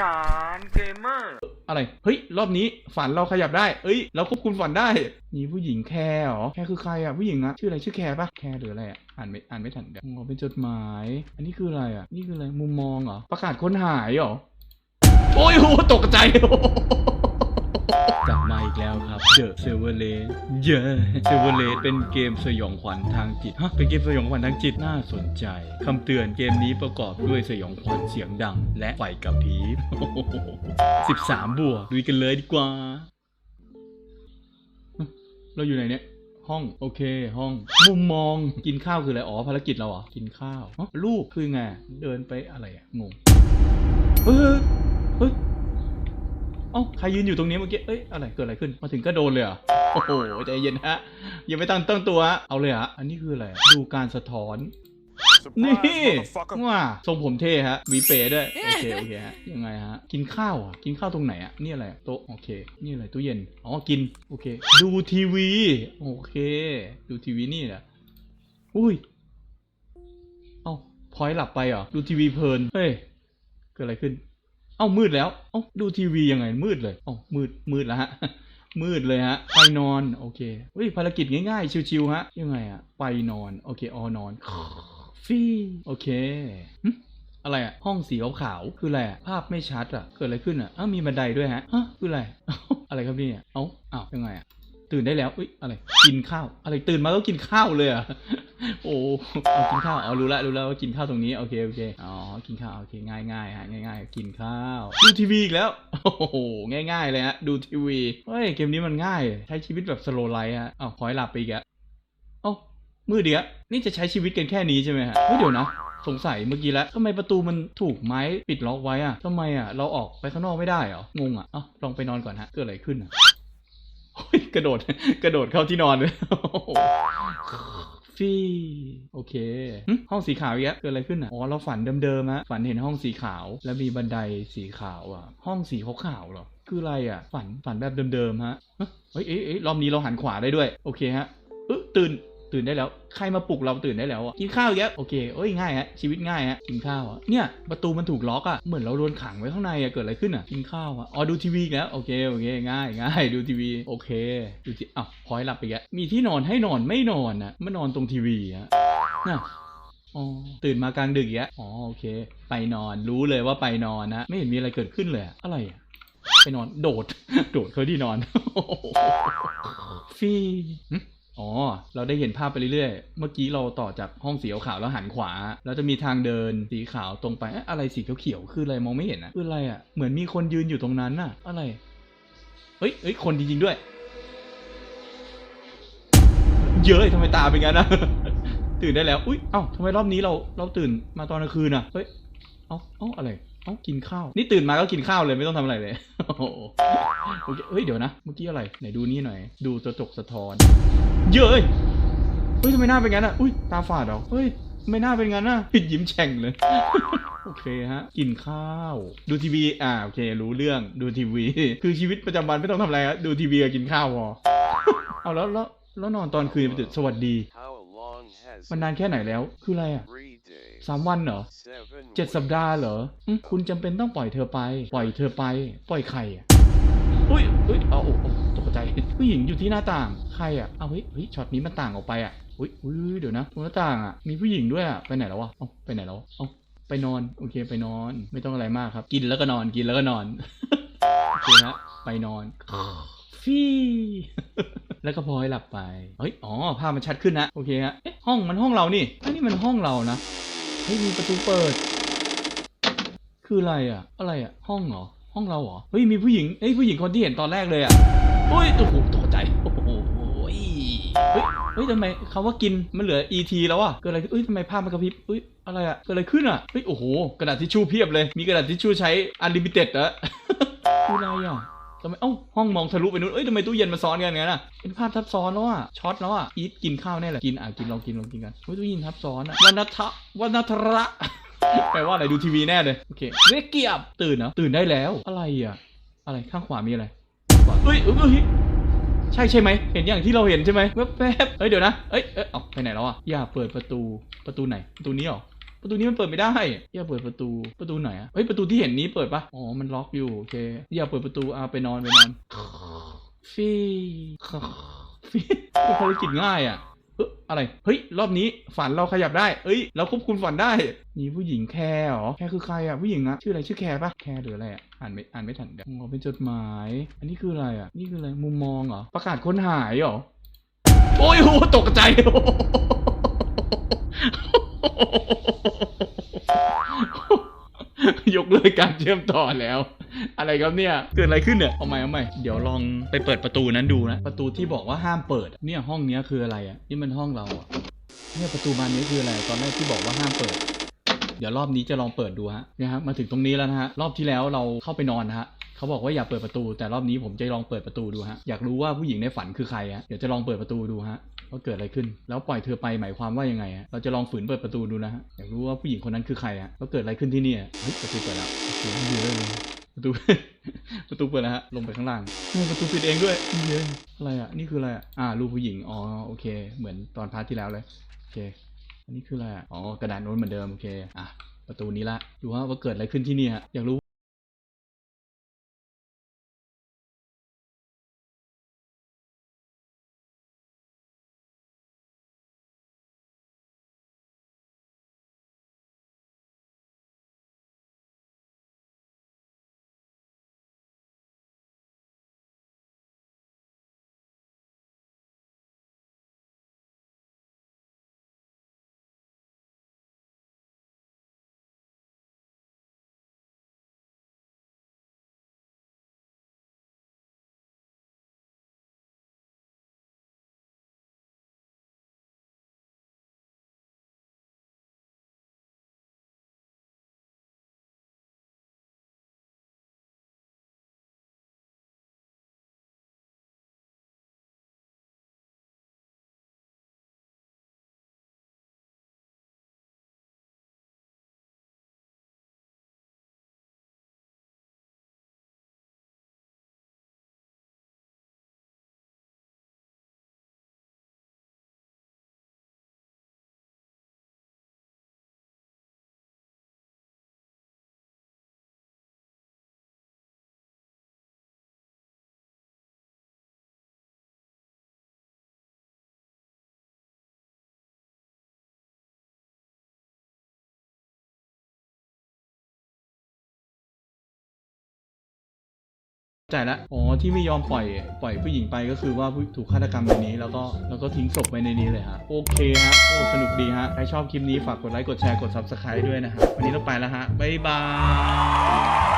ฉานเกมเมอร์ อะไร เฮ้ย รอบนี้ฝันเราขยับได้ เอ้ย เราควบคุมฝันได้ มีผู้หญิงแคร์เหรอ แคร์คือใครอะ ผู้หญิงอะชื่ออะไร ชื่อแคร์ปะแคร์หรืออะไรอะอ่านไม่ อ่านไม่ทันเดี๋ยวอ๋อเป็นจดหมาย อันนี้คืออะไรอะนี่คืออะไร มุมมองเหรอ ประกาศค้นหายเหรอ โอ้ยโหตกใจ อีกแล้วครับ The Silver l a d e เย้ Silver l a d e เป็นเกมสยองขวัญทางจิตฮะเป็นเกมสยองขวัญทางจิตน่าสนใจคำเตือนเกมนี้ประกอบด้วยสยองขวัญเสียงดัง และไฟกระพริบ13 บวกลุยกันเลยดีกว่า เราอยู่ไหนเนี่ยห้องโอเคห้องมุมมองกินข้าวคืออะไรอ๋อภารกิจเราเหรอกินข้าวลูกคือไงเดินไปอะไรอะงงเฮ้ยเฮ้ยเอ้า ใครยืนอยู่ตรงนี้เมื่อกี้ เอ้ย อะไร เกิดอะไรขึ้น มาถึงก็โดนเลยเหรอโอ้โห ใจเย็นฮะยังไม่ตั้งตั้งตัวฮะเอาเลยฮะอันนี้คืออะไร ดูการสะท้อน นี่ว่าทรงผมเท่ฮะหวีเป๋ด้วย โอเค โอเคฮะ ยังไงฮะ กินข้าวอะ กินข้าวตรงไหนอะ นี่อะไร โต๊ะ โอเค นี่อะไร ตู้เย็น อ๋อ กิน โอเค ดูทีวี โอเค ดูทีวีนี่แหละอุ้ย เอ้าพลอยหลับไปเหรอ ดูทีวีเพลิน เฮ้ย เกิดอะไรขึ้น เอ้ามืดแล้วเอ้าดูทีวียังไงมืดเลยเอ้ามืดมืดแล้วฮะมืดเลยฮะ ไปนอน โอเคเฮ้ยภารกิจง่ายๆ ชิวๆฮะ ยังไงอะไปนอน โอเค ออนอน ฟีโอเคอะไรอะห้องสีขาวๆคืออะไรอะภาพไม่ชัดอะเกิดอะไรขึ้นอะอ้าวมีบันไดด้วยฮะฮะคืออะไร อะไรครับเนี่ยเอ้าอ้าวยังไงอะตื่นได้แล้วอุ้ยอะไร กินข้าว อะไรตื่นมาก็กินข้าวเลยอะ โอ้เอากินข้าวเอารู้แล้วรู้แล้วว่ากินข้าวตรงนี้โอเคโอเคอ๋อกินข้าวโอเคง่ายง่ายฮะง่ายๆกินข้าวดูทีวีอีกแล้วโอ้โหง่ายๆเลยฮะดูทีวีเฮ้ยเกมนี้มันง่าย ใช้ชีวิตแบบสโลไลท์ฮะอ้าขอให้หลับไปอีกอะเอ้มือเดียวนี่จะใช้ชีวิตกันแค่นี้ใช่ไหมฮะเฮ้ยเดี๋ยวนะสงสัยเมื่อกี้แล้วทำไมประตูมันถูกไม้ปิดล็อกไว้อะทำไมอะเราออกไปข้างนอกไม่ได้เหรองงอะเอ้าลองไปนอนก่อนฮะเกิดอะไรขึ้นอะกระโดดกระโดดเข้าที่นอนเลย ฟีโอเคหึห้องสีขาวอีกแล้วเกิดอะไรขึ้นอะ อ๋อ เราฝันเดิมๆฮะ ฝันเห็นห้องสีขาว แล้วมีบันไดสีขาวอะ ห้องสีขาวๆเหรอ คืออะไรอะ ฝัน ฝันแบบเดิมๆฮะฮะเฮ้ยเอ้ยเอ้ยรอบนี้เราหันขวาได้ด้วย โอเคฮะ เออตื่น ตื่นได้แล้ว ใครมาปลุกเราตื่นได้แล้วอะกินข้าวอีกแล้วโอเคเอ้ยง่ายฮะชีวิตง่ายฮะกินข้าวอะเนี่ยประตูมันถูกล็อกอะเหมือนเราโดนขังไว้ข้างในอะเกิดอะไรขึ้นอะกินข้าวอะอ๋อดูทีวีกแล้วโอเคโอเคง่ายง่ายดูทีวีโอเคดูทีอ้าวพอยหลับไปอีกแล้วมีที่นอนให้นอนไม่นอนนะมานอนตรงทีวีอะน่ะอ๋อตื่นมากลางดึกอีกแล้วอ๋อโอเค ไปนอนรู้เลยว่าไปนอนนะ ไม่เห็นมีอะไรเกิดขึ้นเลยอะไรอะไปนอนโดด โดดเข้าที่นอนฟีหึ อ๋อ เราได้เห็นภาพไปเรื่อยๆ เมื่อกี้เราต่อจากห้องสีขาวแล้วหันขวาแล้วจะมีทางเดินสีขาวตรงไปอะอะไรสีเขียวๆ คืออะไรมองไม่เห็นอะคืออะไรอะเหมือนมีคนยืนอยู่ตรงนั้นน่ะ อะไร เฮ้ยเฮ้ย คนจริงๆด้วย เยอะทำไมตาเป็นงั้นนะตื่นได้แล้ว อุ้ย เอ้าทำไมรอบนี้เรา เราตื่นมาตอนกลางคืนอะเฮ้ย เอ้า เอ้า อะไร เอ้า กินข้าว นี่ตื่นมาก็กินข้าวเลยไม่ต้องทำอะไรเลยโอ้โหโอเคเฮ้ยเดี๋ยวนะ เมื่อกี้อะไร ไหนดูนี่หน่อย ดูกระจกสะท้อน เยอะเอ้ยเฮ้ยทำไมหน้าเป็นงั้นอะ อุ้ยตาฝาดเหรอเฮ้ยทำไมหน้าเป็นงั้นอะปิดยิ้มแฉ่งเลย โอเคฮะ กินข้าว ดูทีวี อ่า โอเค รู้เรื่อง ดูทีวี คือชีวิตประจำวันไม่ต้องทำอะไรฮะดูทีวีกับกินข้าวพอ เอาแล้วแล้วแล้วนอนตอนคืนไปตื่นสวัสดี มันนานแค่ไหนแล้ว คืออะไรอะ สามวันเหรอเจ็ดสัปดาห์เหรออืมคุณจำเป็นต้องปล่อยเธอไป ปล่อยเธอไป ปล่อยใครอะอุ้ยอุ้ยเอาโอ้โอ้ตกใจผู้หญิงอยู่ที่หน้าต่างใครอะเอาเฮ้ยเฮ้ยช็อตนี้มันต่างออกไปอะอุ้ยอุ้ยเดี๋ยวนะตรงหน้าต่างอะมีผู้หญิงด้วยอะไปไหนแล้ววะเอ้าไปไหนแล้วเอ้าไปนอนโอเคไปนอนไม่ต้องอะไรมากครับ กินแล้วก็นอนกินแล้วก็นอนโอเคฮะไปนอนฟีแล้วก็พลอยหลับไป เฮ้ย อ๋อ ภาพมันชัดขึ้นนะ โอเคฮะเอ๊ะห้องมันห้องเรานี่อันนี้มันห้องเรานะเฮ้ยมีประตูเปิด คืออะไรอะ อะไรอะ ห้องเหรอ ห้องเราเหรอ เฮ้ยมีผู้หญิงเอ้ยผู้หญิงคนที่เห็นตอนแรกเลยอะเฮ้ยโอ้โหตกใจ โอ้โหเฮ้ยเฮ้ยทำไมคำว่ากินมันเหลือ et แล้วอะ เกิดอะไรเอ้ยทำไมภาพมันกระพริบเอ้ยอะไรอะ เกิดอะไรขึ้นอะ เฮ้ยโอ้โห กระดาษทิชชู่เพียบเลย มีกระดาษทิชชู่ใช้ unlimited อะคืออะไรอะ ทำไมเอ้าห้องมองทะลุไปนู้นเอ้ยทำไมตู้เย็นมาซ้อนกันงั้นอะเป็นภาพทับซ้อนแล้วอะช็อตแล้วอะอีทกินข้าวแน่เลยกินอะกินลองกินลองกินกันเฮ้ยตู้เย็นทับซ้อนอะวันนัทวันนัทระแปลว่าอะไรดูทีวีแน่เลยโอเคเวกเกียบตื่นเนาะตื่นได้แล้วอะไรอะอะไรข้างขวามีอะไรขวาเอ้ยเอ้ยใช่ใช่ไหมเห็นอย่างที่เราเห็นใช่ไหมแว๊บๆเอ้ยเดี๋ยวนะเอ้ยเอ้ยเอาไปไหนแล้วอะอย่าเปิดประตูประตูไหนประตูนี้หรอ ประตูนี้มันเปิดไม่ได้อย่าเปิดประตูประตูไหนอะเฮ้ยประตูที่เห็นนี้เปิดปะอ๋อมันล็อกอยู่โอเคอย่าเปิดประตูอะไปนอนไปนอนฟีฟีภารกิจง่ายอะเอออะไร เฮ้ย รอบนี้ฝันเราขยับได้ เอ้ย เราควบคุมฝันได้ มีผู้หญิงแคร์หรอ แคร์คือใครอะผู้หญิงอะชื่ออะไร ชื่อแคร์ปะแคร์หรืออะไรอะอ่านไม่ อ่านไม่ทันเดี๋ยวอ๋อเป็นจดหมาย อันนี้คืออะไรอะนี่คืออะไร มุมมองเหรอ ประกาศค้นหายเหรอ โอ้ยโหตกใจ ยกเลิกการเชื่อมต่อแล้ว อะไรครับเนี่ย เกิดอะไรขึ้นเนี่ย เอาใหม่เอาใหม่เดี๋ยวลองไปเปิดประตูนั้นดูนะ ประตูที่บอกว่าห้ามเปิด เนี่ยห้องเนี้ยคืออะไรอะ นี่มันห้องเราอะ เนี่ยประตูบานนี้คืออะไร ตอนแรกที่บอกว่าห้ามเปิด เดี๋ยวรอบนี้จะลองเปิดดูฮะเนี่ยฮะ มาถึงตรงนี้แล้วนะฮะ รอบที่แล้วเราเข้าไปนอนนะฮะเขาบอกว่าอย่าเปิดประตูแต่รอบนี้ผมจะลองเปิดประตูดูฮะอยากรู้ว่าผู้หญิงในฝันคือใครฮะเดี๋ยวจะลองเปิดประตูดูฮะ ว่าเกิดอะไรขึ้น แล้วปล่อยเธอไปหมายความว่ายังไงฮะเราจะลองฝืนเปิดประตูดูนะฮะอยากรู้ว่าผู้หญิงคนนั้นคือใครฮะว่าเกิดอะไรขึ้นที่นี่เฮ้ยประตูเปิดแล้วโอเคไม่มีเลยประตูประตูเปิดแล้วฮะลงไปข้างล่างเฮ้ประตูปิดเองด้วยเย้ยอะไรอะนี่คืออะไรอะอ่ารูปผู้หญิงอ๋อโอเค เหมือนตอนพาร์ทที่แล้วเลยโอเค อันนี้คืออะไรอะอ๋อกระดานโน้นเหมือนเดิมโอเคอะประตูนี้ละดูว่าว่าเกิดอะไรขึ้นที่นี่ฮะอยากรู้ จ่ายละอ๋อที่ไม่ยอมปล่อยปล่อยผู้หญิงไปก็คือว่าผู้ถูกฆาตกรรมในนี้ แล้วก็แล้วก็ทิ้งศพไว้ในนี้เลยฮะโอเคฮะโอ้สนุกดีฮะใครชอบคลิปนี้ฝากกดไลค์กดแชร์กด subscribe ด้วยนะฮะวันนี้เราไปแล้วฮะบ๊ายบาย